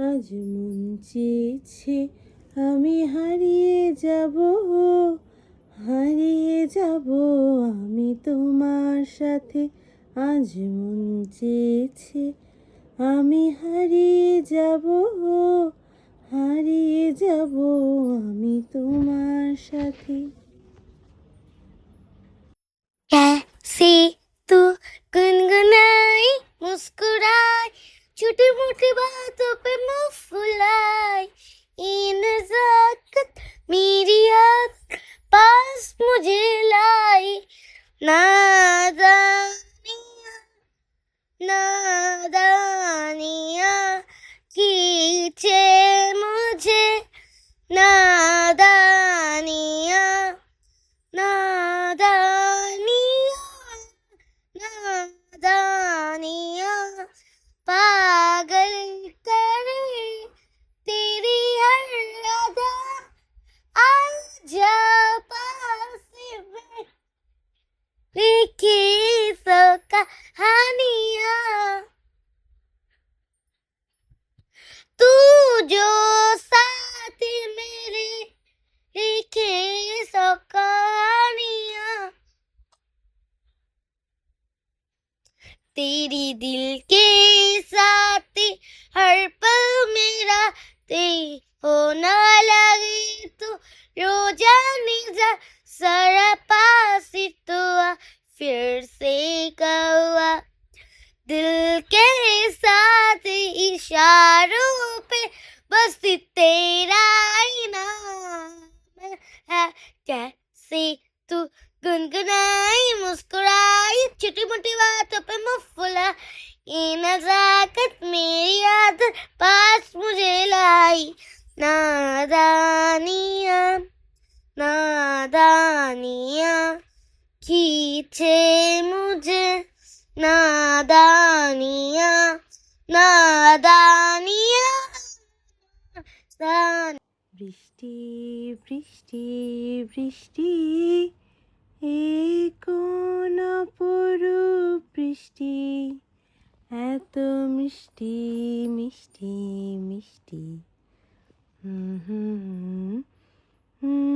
আজ মন চেয়েছে আমি হারিয়ে যাব হারিয়ে যাব আমি তোমার সাথে আজ মন চেয়েছে আমি হারিয়ে যাব হারিয়ে যাব আমি তোমার সাথে कैसे तू गुनगुनाई मुस्कुराई छोटी मोटी बातों पे तेरी दिल के साथ हर पल मेरा ते हो ना लगे तो रोजानी जा सारा पास तो फिर से कौआ। दिल के साथ इशारों पे बस तेरा मोटी बातों पे मुफला ये नजाकत मेरी याद पास मुझे लाई नादानिया नादानिया खींचे मुझे नादानिया नादानिया नादानिया বৃষ্টি বৃষ্টি বৃষ্টি এ কোন মিষ্টি এত মিষ্টি মিষ্টি মিষ্টি। হুম হুম হুম